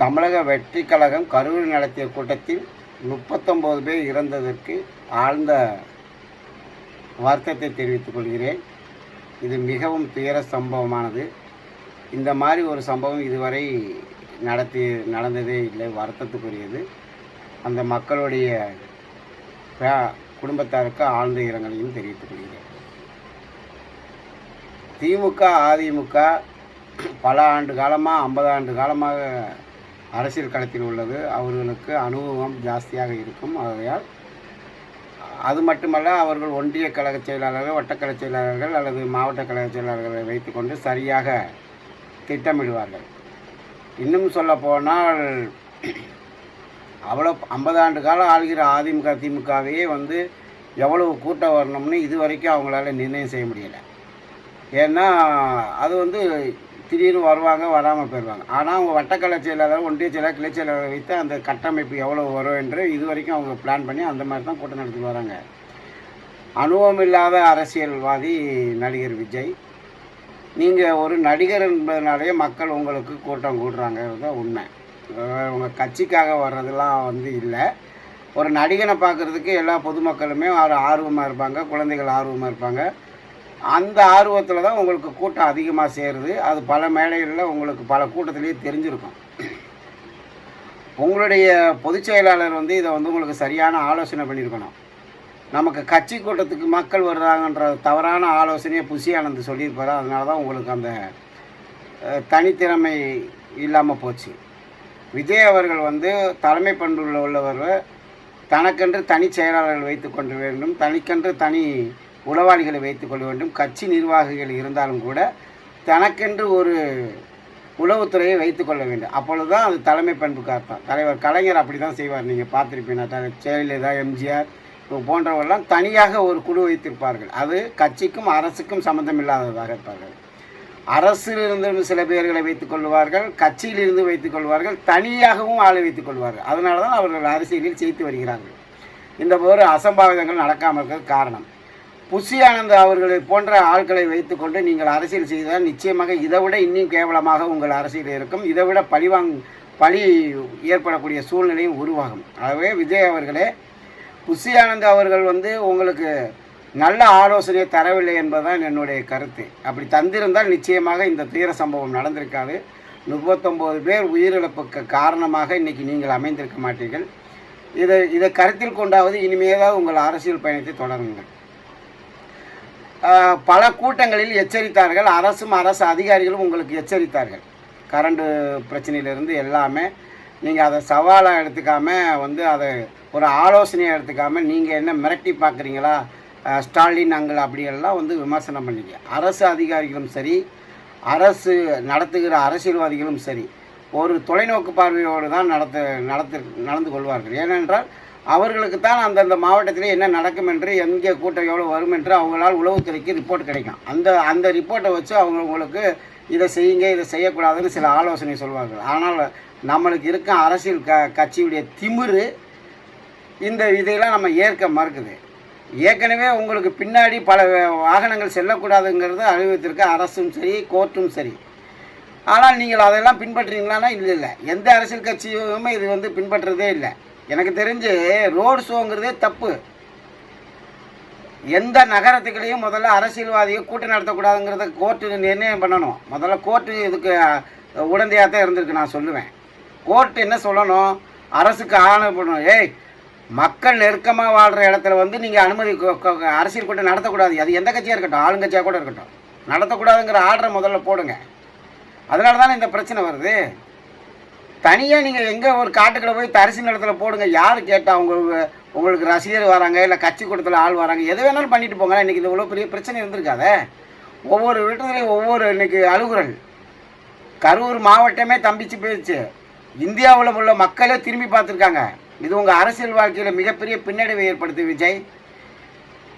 தமிழக வெற்றி கழகம் கரூர் நடத்திய கூட்டத்தில் முப்பத்தொம்போது பேர் இறந்ததற்கு ஆழ்ந்த வருத்தத்தை தெரிவித்துக் கொள்கிறேன். இது மிகவும் துயர சம்பவமானது. இந்த மாதிரி ஒரு சம்பவம் இதுவரை நடத்தி நடந்ததே இல்லை வருத்தத்துக்குரியது. அந்த மக்களுடைய குடும்பத்தாருக்கு ஆழ்ந்த இரங்கலையும் தெரிவித்துக் கொள்கிறேன். திமுக அதிமுக பல ஆண்டு காலமாக ஐம்பது ஆண்டு காலமாக அரசியல் களத்தில் உள்ளது. அவர்களுக்கு அனுபவம் ஜாஸ்தியாக இருக்கும். ஆகையால் அது மட்டுமல்ல அவர்கள் ஒன்றிய கழக செயலாளர்கள் வட்டக்கழக செயலாளர்கள் அல்லது மாவட்ட கழக செயலாளர்களை வைத்துக்கொண்டு சரியாக திட்டமிடுவார்கள். இன்னும் சொல்ல போனால் அவ்வளோ ஐம்பது ஆண்டு காலம் ஆளுகிற அதிமுக திமுகவையே வந்து எவ்வளவு கூட்டம் வரணும்னு இது வரைக்கும் அவங்களால நிர்ணயம் செய்ய முடியலை. ஏன்னா அது வந்து திடீர்னு வருவாங்க வராமல் போயிடுவாங்க ஆனால் அவங்க வட்டக்கலை செயலாளர் ஒன்றிய செயலாளர் கிளை செயலாளர் வைத்து அந்த கட்டமைப்பு எவ்வளோ வரும் என்று இது வரைக்கும் அவங்க பிளான் பண்ணி அந்த மாதிரி தான் கூட்டம் நடத்திட்டு வராங்க. அனுபவம் இல்லாத அரசியல்வாதி நடிகர் விஜய். நீங்கள் ஒரு நடிகர் என்பதனாலே மக்கள் உங்களுக்கு கூட்டம் கூடுறாங்க தான் உண்மை. உங்கள் கட்சிக்காக வர்றதெல்லாம் வந்து இல்லை. ஒரு நடிகனை பார்க்குறதுக்கு எல்லா பொதுமக்களுமே ஒரு ஆர்வமாக இருப்பாங்க குழந்தைகள் ஆர்வமாக இருப்பாங்க. அந்த ஆர்வத்தில் தான் உங்களுக்கு கூட்டம் அதிகமாக சேருது. அது பல மேடைகளில் உங்களுக்கு பல கூட்டத்திலேயே தெரிஞ்சிருக்கும். உங்களுடைய பொதுச் செயலாளர் வந்து இதை வந்து உங்களுக்கு சரியான ஆலோசனை பண்ணியிருக்கணும். நமக்கு கட்சி கூட்டத்துக்கு மக்கள் வர்றாங்கன்ற தவறான ஆலோசனையை புசி ஆனந்த் சொல்லியிருப்பாரு. அதனால தான் உங்களுக்கு அந்த தனித்திறமை இல்லாமல் போச்சு. விஜய் அவர்கள் வந்து தலைமை பண்புள்ள உள்ளவர் தனக்கென்று தனி செயலாளர்கள் வைத்து கொண்டு வேண்டும். தனிக்கென்று தனி உளவாளிகளை வைத்துக் கொள்ள வேண்டும். கட்சி நிர்வாகிகள் இருந்தாலும் கூட தனக்கென்று ஒரு உளவுத்துறையை வைத்துக் கொள்ள வேண்டும். அப்பொழுது தான் அது தலைமை பண்புக்கு அர்த்தம் தலைவர் கலைஞர் அப்படி தான் செய்வார். நீங்கள் பார்த்துருப்பீங்க ஜெயலலிதா எம்ஜிஆர் போன்றவர்கள்லாம் தனியாக ஒரு குழு வைத்திருப்பார்கள். அது கட்சிக்கும் அரசுக்கும் சம்மந்தம் இல்லாததாக இருப்பார்கள். அரசிலிருந்து சில பேர்களை வைத்துக் கொள்வார்கள் கட்சியிலிருந்து வைத்துக் கொள்வார்கள் தனியாகவும் ஆளை வைத்துக் கொள்வார்கள். அதனால தான் அவர்கள் அரசியலில் ஜெயித்து வருகிறார்கள். இந்த ஒரு அசம்பாவிதங்கள் நடக்காமல் இருக்கிறது காரணம். புஷி ஆனந்த் அவர்களை போன்ற ஆட்களை வைத்துக்கொண்டு நீங்கள் அரசியல் செய்தால் நிச்சயமாக இதை விட இன்னும் கேவலமாக உங்கள் அரசியல் இருக்கும். இதை விட பழிவாங் பழி ஏற்படக்கூடிய சூழ்நிலையும் உருவாகும். ஆகவே விஜய் அவர்களே புஷி ஆனந்த் அவர்கள் வந்து உங்களுக்கு நல்ல ஆலோசனையை தரவில்லை என்பதுதான் என்னுடைய கருத்து. அப்படி தந்திருந்தால் நிச்சயமாக இந்த துயர சம்பவம் நடந்திருக்காது. முப்பத்தொம்போது பேர் உயிரிழப்புக்கு காரணமாக இன்னைக்கு நீங்கள் அமைந்திருக்க மாட்டீர்கள். இதை இதை கருத்தில் கொண்டாவது இனிமேதான் உங்கள் அரசியல் பயணத்தை தொடருங்கள். பல கூட்டங்களில் எச்சரித்தார்கள். அரசும் அரசு அதிகாரிகளும் உங்களுக்கு எச்சரித்தார்கள். கரண்டு பிரச்சனையிலிருந்து எல்லாமே நீங்கள் அதை சவாலாக எடுத்துக்காம வந்து அதை ஒரு ஆலோசனையாக எடுத்துக்காம நீங்கள் என்ன மிரட்டி பார்க்குறீங்களா? ஸ்டாலின் அங்கள் அப்படியெல்லாம் வந்து விமர்சனம் பண்ணீங்க. அரசு அதிகாரிகளும் சரி அரசு நடத்துகிற அரசியல்வாதிகளும் சரி ஒரு தொலைநோக்கு பார்வையோடு தான் நடத்த நடத்து நடந்து கொள்வார்கள். ஏனென்றால் அவர்களுக்கு தான் அந்தந்த மாவட்டத்தில் என்ன நடக்கும் என்று எங்கே கூட்டம் எவ்வளோ வரும் என்று அவங்களால் உளவுத்துறைக்கு ரிப்போர்ட் கிடைக்கும். அந்த அந்த ரிப்போர்ட்டை வச்சு அவங்க உங்களுக்கு இதை செய்யுங்க இதை செய்யக்கூடாதுன்னு சில ஆலோசனை சொல்வாங்க ஆனால் நம்மளுக்கு இருக்க அரசியல் க கட்சியுடைய திமிரு இந்த இதையெல்லாம் நம்ம ஏற்க மறுக்குது. ஏற்கனவே உங்களுக்கு பின்னாடி பல வாகனங்கள் செல்லக்கூடாதுங்கிறது அறிவித்திருக்க. அரசும் சரி கோர்ட்டும் சரி. ஆனால் நீங்கள் அதெல்லாம் பின்பற்றுறீங்களான்னா இல்லை இல்லை. எந்த அரசியல் கட்சியுமே இது வந்து பின்பற்றுறதே இல்லை. எனக்கு தெரிஞ்சு ரோடு ஷோங்கிறதே தப்பு. எந்த நகரத்துக்குள்ளேயும் முதல்ல அரசியல்வாதியை கூட்டம் நடத்தக்கூடாதுங்கிறத கோர்ட்டு நிர்ணயம் பண்ணணும். முதல்ல கோர்ட்டு இதுக்கு உடந்தையாக தான் இருந்திருக்கு நான் சொல்லுவேன். கோர்ட்டு என்ன சொல்லணும்? அரசுக்கு ஆணை பண்ணணும் ஏய் மக்கள் நெருக்கமாக வாழ்கிற இடத்துல வந்து நீங்கள் அனுமதி அரசியல் கூட்டம் நடத்தக்கூடாது. அது எந்த கட்சியாக இருக்கட்டும் ஆளுங்கட்சியாக கூட இருக்கட்டும். நடத்தக்கூடாதுங்கிற ஆர்டரை முதல்ல போடுங்க. அதனால தானே இந்த பிரச்சனை வருது? தனியாக நீங்கள் எங்கே ஒரு காட்டுக்குள்ள போய் தரிசு நிலத்துல போடுங்க. யார் கேட்டால் உங்களுக்கு உங்களுக்கு ரசிகர் வராங்க இல்லை கட்சி கூட்டத்தில் ஆள் வராங்க எது வேணாலும் பண்ணிட்டு போங்க. இன்றைக்கி இது இவ்வளோ பெரிய பிரச்சனை இருந்திருக்காதே? ஒவ்வொரு வீட்டுலையும் ஒவ்வொரு இன்னைக்கு அழுகுறல் கரூர் மாவட்டமே தம்பிச்சு போயிடுச்சு. இந்தியாவில் உள்ள மக்களே திரும்பி பார்த்துருக்காங்க. இது உங்கள் அரசியல் வாழ்க்கையில் மிகப்பெரிய பின்னடைவை ஏற்படுத்து விஜய்.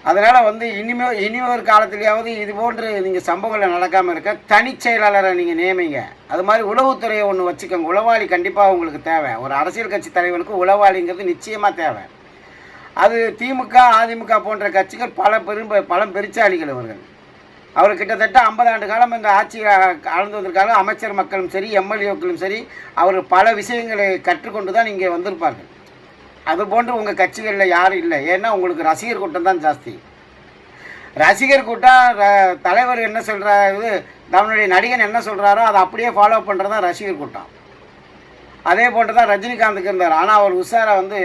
அதனால் வந்து இனிமே இனி ஒரு காலத்துலேயாவது இது போன்று நீங்கள் சம்பவங்களை நடக்காமல் இருக்க தனிச் செயலாளரை நீங்கள் நியமிங்க. அது மாதிரி உளவுத்துறையை ஒன்று வச்சுக்கோங்க. உளவாளி கண்டிப்பாக உங்களுக்கு தேவை. ஒரு அரசியல் கட்சி தலைவருக்கு உளவாளிங்கிறது நிச்சயமாக தேவை. அது திமுக அதிமுக போன்ற கட்சிகள் பல பெரும் பலம் பெருச்சாளிகள் அவர்கள் அவர் கிட்டத்தட்ட ஐம்பது ஆண்டு காலம் இந்த ஆட்சி ஆழ்ந்து வந்திருக்காரு அமைச்சர் மக்களும் சரி எம்எல்ஏக்களும் சரி அவர் பல விஷயங்களை கற்றுக்கொண்டு தான் இங்கே வந்திருப்பார்கள். அது போன்று உங்கள் கட்சிகளில் யாரும் இல்லை. ஏன்னா உங்களுக்கு ரசிகர் கூட்டம் தான் ஜாஸ்தி. ரசிகர் கூட்டம் ர- தலைவர் என்ன சொல்கிறாரு நம்மளுடைய நடிகன் என்ன சொல்கிறாரோ அதை அப்படியே ஃபாலோ பண்ணுறது தான் ரசிகர் கூட்டம். அதே போன்று தான் ரஜினிகாந்துக்கு இருந்தார். ஆனால் அவர் உஷாரா வந்து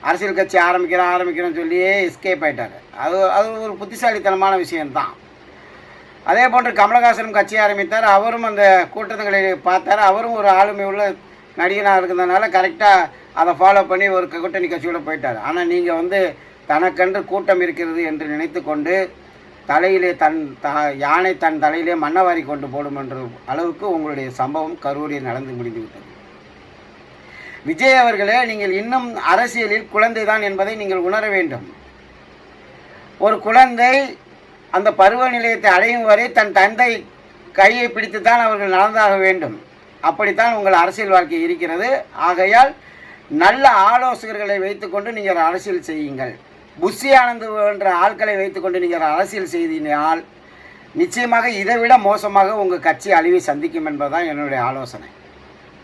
அரசியல் கட்சி ஆரம்பிக்கிறோம் ஆரம்பிக்கிறோன்னு சொல்லியே எஸ்கேப் ஆகிட்டார் அது அது ஒரு புத்திசாலித்தனமான விஷயம்தான். அதே போன்று கமலஹாசனும் கட்சி ஆரம்பித்தார். அவரும் அந்த கூட்டங்களை பார்த்தார். அவரும் ஒரு ஆளுமை உள்ள நடிகனாக இருக்கிறதுனால கரெக்டாக அதை ஃபாலோ பண்ணி ஒரு கூட்டணி கட்சியோட போயிட்டார். ஆனால் நீங்கள் வந்து தனக்கென்று கூட்டம் இருக்கிறது என்று நினைத்து கொண்டு தலையிலே தன் த யானை தன் தலையிலே மண்ணவாரி கொண்டு போடும் என்ற அளவுக்கு உங்களுடைய சம்பவம் கரூரில் நடந்து முடிந்துவிட்டது. விஜய் அவர்களே நீங்கள் இன்னும் அரசியலில் குழந்தை தான் என்பதை நீங்கள் உணர வேண்டும். ஒரு குழந்தை அந்த பருவ நிலையத்தை அடையும் வரை தன் தந்தை கையை பிடித்துத்தான் அவர்கள் நடந்தாக வேண்டும். அப்படித்தான் உங்கள் அரசியல் வாழ்க்கை இருக்கிறது. ஆகையால் நல்ல ஆலோசகர்களை வைத்துக்கொண்டு நீங்கள் அரசியல் செய்யுங்கள். புஷி ஆனந்த் என்ற ஆட்களை வைத்துக்கொண்டு நீங்கள் அரசியல் செய்தினால் நிச்சயமாக இதைவிட மோசமாக உங்கள் கட்சி அழிவை சந்திக்கும் என்பதுதான் என்னுடைய ஆலோசனை.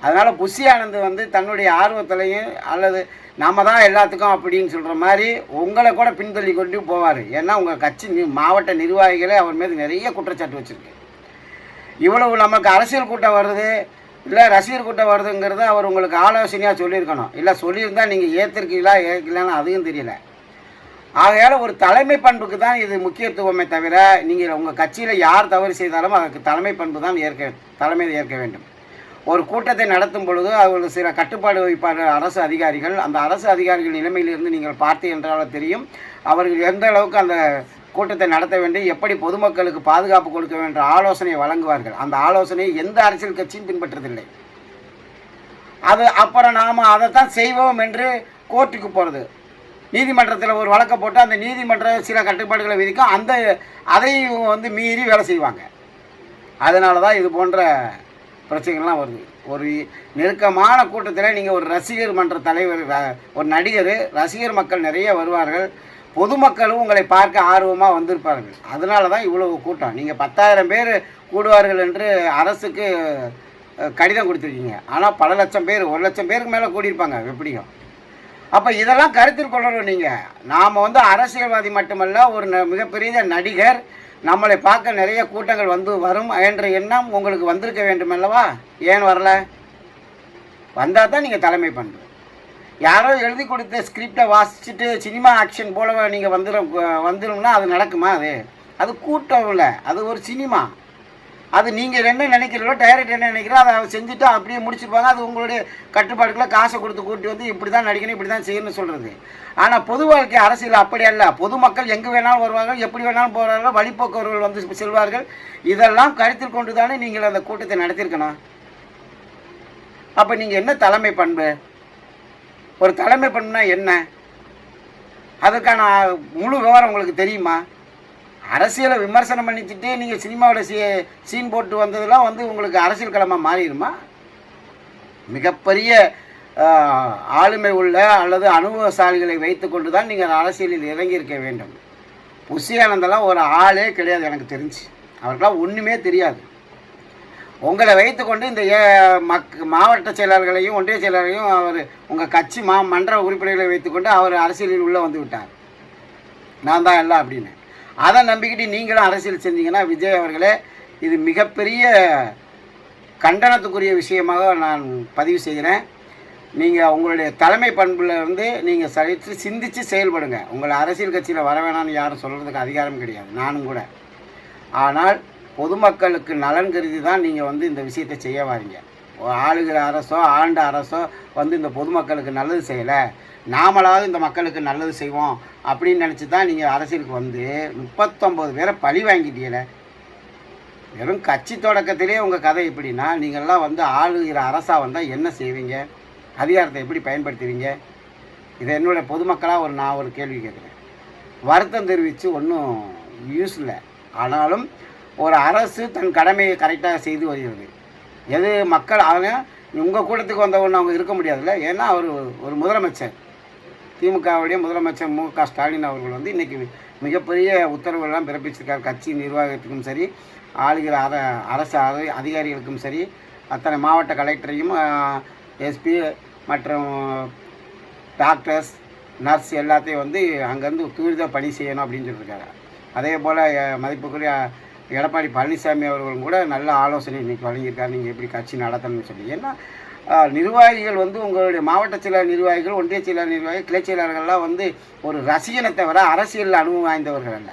அதனால் புஷி ஆனந்த் வந்து தன்னுடைய ஆர்வத்திலையும் அல்லது நாம தான் எல்லாத்துக்கும் அப்படின்னு சொல்கிற மாதிரி உங்களை கூட பின்தள்ளி கொண்டு போவார். ஏன்னா உங்கள் கட்சி மாவட்ட நிர்வாகிகளே அவர் மீது நிறைய குற்றச்சாட்டு வச்சுருக்கு. இவ்வளவு நமக்கு அரசியல் கூட்டம் வருது. இல்லை ரசிகர் கூட்டம் வருதுங்கிறத அவர் உங்களுக்கு ஆலோசனையாக சொல்லியிருக்கணும். இல்லை சொல்லியிருந்தால் நீங்கள் ஏற்றிருக்கீங்களா ஏற்கலான்னு அதுவும் தெரியல. ஆகையால் ஒரு தலைமை பண்புக்கு தான் இது முக்கியத்துவமே தவிர நீங்கள் உங்கள் கட்சியில் யார் தவறு செய்தாலும் அதற்கு தலைமை பண்பு தான் ஏற்க தலைமை ஏற்க வேண்டும். ஒரு கூட்டத்தை நடத்தும் பொழுது அவர்கள் சில கட்டுப்பாடு வைப்பார்கள் அரசு அதிகாரிகள். அந்த அரசு அதிகாரிகள் நிலைமையிலிருந்து நீங்கள் பார்த்து என்றால் தெரியும். அவர்கள் எந்த அளவுக்கு அந்த கூட்டத்தை நடத்த வேண்டும் எப்படி பொதுமக்களுக்கு பாதுகாப்பு கொடுக்க வேண்டும் ஆலோசனை ஆலோசனையை வழங்குவார்கள். அந்த ஆலோசனையை எந்த அரசியல் கட்சியும் பின்பற்றதில்லை. அது அப்புறம் நாம் அதைத்தான் செய்வோம் என்று கோர்ட்டுக்கு போகிறது நீதிமன்றத்தில் ஒரு வழக்கை போட்டு அந்த நீதிமன்றம் சில கட்டுப்பாடுகளை விதிக்கும் அந்த அதையும் வந்து மீறி வேலை செய்வாங்க. அதனால தான் இது போன்ற பிரச்சனைகள்லாம் வருது. ஒரு நெருக்கமான கூட்டத்தில் நீங்கள் ஒரு ரசிகர் மன்ற தலைவர் ஒரு நடிகர் ரசிகர் மக்கள் நிறைய வருவார்கள். பொதுமக்களும் உங்களை பார்க்க ஆர்வமாக வந்திருப்பார்கள். அதனால தான் இவ்வளவு கூட்டம். நீங்கள் பத்தாயிரம் பேர் கூடுவார்கள் என்று அரசுக்கு கடிதம் கொடுத்துருக்கீங்க. ஆனால் பல லட்சம் பேர் ஒரு லட்சம் பேருக்கு மேலே கூடியிருப்பாங்க. எப்படியும் அப்போ இதெல்லாம் கருத்தில் கொள்ளணும் நீங்கள் நாம் வந்து அரசியல்வாதி மட்டுமல்ல ஒரு ந- மிகப்பெரிய நடிகர் நம்மளை பார்க்க நிறைய கூட்டங்கள் வந்து வரும் என்ற எண்ணம் உங்களுக்கு வந்திருக்க வேண்டும் அல்லவா ஏன் வரல? வந்தால் தான் நீங்கள் தலைமை பண்ணுறோம் யாரோ எழுதி கொடுத்த ஸ்கிரிப்டை வாசிச்சுட்டு சினிமா ஆக்ஷன் போல நீங்கள் வந்துடும் வந்துடும்னா அது நடக்குமா அது? அது கூட்டம் இல்லை. அது ஒரு சினிமா அது நீங்கள் என்ன நினைக்கிறீங்களோ டைரக்ட் என்ன நினைக்கிறோ அதை செஞ்சுட்டு அப்படியே முடிச்சிருப்பாங்க. அது உங்களுடைய கட்டுப்பாடுக்குள்ளே காசை கொடுத்து கூட்டி வந்து இப்படி தான் நடிக்கணும் இப்படி தான் செய்யணும்னு சொல்கிறது ஆனால் பொது வாழ்க்கை அரசியல் அப்படி அல்ல. பொதுமக்கள் எங்கே வேணாலும் வருவார்கள் எப்படி வேணாலும் போகிறார்கள் வழிபோக்கவர்கள் வந்து செல்வார்கள். இதெல்லாம் கருத்தில் கொண்டு தானே நீங்கள் அந்த கூட்டத்தை நடத்தியிருக்கணும். அப்போ நீங்கள் என்ன தலைமை பண்பு? ஒரு தலைமை பண்புனா என்ன? அதுக்கான முழு விவரம் உங்களுக்கு தெரியுமா? அரசியலை விமர்சனம் பண்ணிச்சுட்டு நீங்கள் சினிமாவோட சீ சீன் போட்டு வந்ததெல்லாம் வந்து உங்களுக்கு அரசியல் களமாக மாறிடுமா? மிகப்பெரிய ஆளுமை உள்ள அல்லது அனுபவசாலிகளை வைத்துக்கொண்டு தான் நீங்கள் அரசியலில் இறங்கியிருக்க வேண்டும். புஷி ஆனந்தெல்லாம் ஒரு ஆளே கிடையாது எனக்கு தெரிஞ்சு. அவருக்கெல்லாம் ஒன்றுமே தெரியாது. உங்களை வைத்துக்கொண்டு இந்த ஏ- மக் மாவட்ட செயலாளர்களையும் ஒன்றிய செயலாளரையும் அவர் உங்கள் கட்சி மா மன்ற உறுப்பினர்களை வைத்துக்கொண்டு அவர் அரசியலில் உள்ளே வந்து விட்டார். நான் தான் எல்லாம் அப்படின்னு. அதை நம்பிக்கிட்டு நீங்களும் அரசியல் செஞ்சீங்கன்னா விஜய் அவர்களே இது மிகப்பெரிய கண்டனத்துக்குரிய விஷயமாக நான் பதிவு செய்கிறேன். நீங்கள் உங்களுடைய தலைமை பண்பில் வந்து நீங்கள் சரித்து சிந்தித்து செயல்படுங்க. உங்களை அரசியல் கட்சியில் வர வேணாம்னு யாரும் சொல்கிறதுக்கு அதிகாரம் கிடையாது. நானும் கூட. ஆனால் பொதுமக்களுக்கு நலன் கருதி தான் நீங்கள் வந்து இந்த விஷயத்தை செய்ய வரீங்க. ஆளுகிற அரசோ ஆண்ட அரசோ வந்து இந்த பொதுமக்களுக்கு நல்லது செய்யலை. நாமளாவது இந்த மக்களுக்கு நல்லது செய்வோம் அப்படின்னு நினச்சி தான் நீங்கள் அரசியலுக்கு வந்து முப்பத்தொம்போது பேரை பழி வாங்கிட்டீங்களே. வெறும் கட்சி தொடக்கத்திலே உங்கள் கதை எப்படின்னா நீங்கள்லாம் வந்து ஆளுகிற அரசாக வந்தால் என்ன செய்வீங்க? அதிகாரத்தை எப்படி பயன்படுத்துவீங்க? இதை என்னுடைய பொதுமக்களாக ஒரு நான் ஒரு கேள்வி கேட்குறேன். வருத்தம் தெரிவித்து ஒன்றும் யூஸ் இல்லை ஆனாலும் ஒரு அரசு தன் கடமையை கரெக்டாக செய்து வருகிறது. எது மக்கள் அவங்க உங்கள் கூட்டத்துக்கு வந்தவொன்று அவங்க இருக்க முடியாதுல்ல? ஏன்னா அவர் ஒரு முதலமைச்சர். திமுகவுடைய முதலமைச்சர் மு க ஸ்டாலின் அவர்கள் வந்து இன்றைக்கி மிகப்பெரிய உத்தரவுகள்லாம் பிறப்பிச்சிருக்கார். கட்சி நிர்வாகத்துக்கும் சரி ஆளுகிற அர அரசு அதிகாரிகளுக்கும் சரி அத்தனை மாவட்ட கலெக்டரையும் எஸ்பி மற்றும் டாக்டர்ஸ் நர்ஸ் எல்லாத்தையும் வந்து அங்கேருந்து துரித பணி செய்யணும் அப்படின்னு சொல்லியிருக்காரு அதே போல் மதிப்புக்குரிய எடப்பாடி பழனிசாமி அவர்களும் கூட நல்ல ஆலோசனை இன்றைக்கி வழங்கியிருக்காரு. நீங்கள் எப்படி கட்சி நடத்தணும்னு சொல்லி. ஏன்னா நிர்வாகிகள் வந்து உங்களுடைய மாவட்ட செயலாளர் நிர்வாகிகள் ஒன்றிய செயலாளர் நிர்வாகிகள் கிளை செயலாளர்கள்லாம் வந்து ஒரு ரசிகனை தவிர அரசியலில் அனுபவம் வாய்ந்தவர்கள் அல்ல.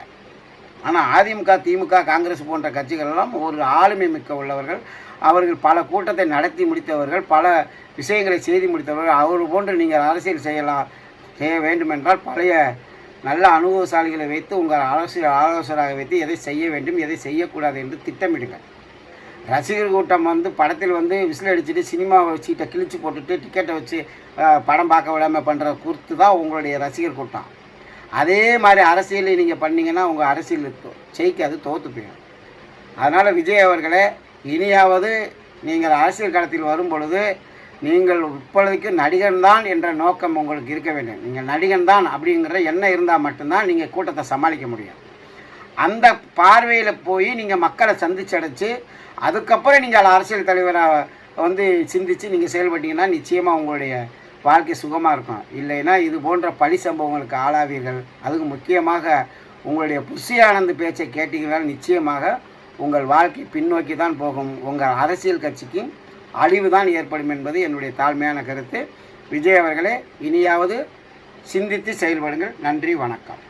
ஆனால் அதிமுக திமுக காங்கிரஸ் போன்ற கட்சிகள்லாம் ஒரு ஆளுமை மிக்க உள்ளவர்கள். அவர்கள் பல கூட்டத்தை நடத்தி முடித்தவர்கள் பல விஷயங்களை செய்து முடித்தவர்கள். அவர் போன்று நீங்கள் அரசியல் செய்யலாம் செய்ய வேண்டுமென்றால் பழைய நல்ல அனுபவசாலிகளை வைத்து உங்கள் ஆலோசனை ஆலோசகராக வைத்து எதை செய்ய வேண்டும் எதை செய்யக்கூடாது என்று திட்டமிடுங்கள். ரசிகர் கூட்டம் வந்து படத்தில் வந்து விசில் அடிச்சுட்டு சினிமாவை சீட்டை கிழிச்சு போட்டுட்டு டிக்கெட்டை வச்சு படம் பார்க்க விடாமல் பண்ணுற குறித்து தான் உங்களுடைய ரசிகர் கூட்டம். அதே மாதிரி அரசியலை நீங்கள் பண்ணிங்கன்னா உங்கள் அரசியல் ஜெயிக்காது தோற்று போயிடும். அதனால் விஜய் அவர்களே இனியாவது நீங்கள் அரசியல் களத்தில் வரும் பொழுது நீங்கள் இப்பொழுதுக்கு நடிகன் தான் என்ற நோக்கம் உங்களுக்கு இருக்க வேண்டும். நீங்கள் நடிகன் தான் அப்படிங்கிற எண்ணம் இருந்தால் மட்டும்தான் நீங்கள் கூட்டத்தை சமாளிக்க முடியும். அந்த பார்வையில் போய் நீங்கள் மக்களை சந்திச்சடைச்சு அதுக்கப்புறம் நீங்கள் அரசியல் தலைவராக வந்து சிந்தித்து நீங்கள் செயல்பட்டீங்கன்னா நிச்சயமாக உங்களுடைய வாழ்க்கை சுகமாக இருக்கும். இல்லைன்னா இது போன்ற பழி சம்பவங்களுக்கு ஆளாவீர்கள். அதுக்கு முக்கியமாக உங்களுடைய புஷி ஆனந்த் பேச்சை கேட்டீங்கன்னா நிச்சயமாக உங்கள் வாழ்க்கை பின்னோக்கி தான் போகும். உங்கள் அரசியல் கட்சிக்கு அழிவு தான் ஏற்படும் என்பது என்னுடைய தாழ்மையான கருத்து. விஜய் அவர்களே இனியாவது சிந்தித்து செயல்படுங்கள். நன்றி வணக்கம்.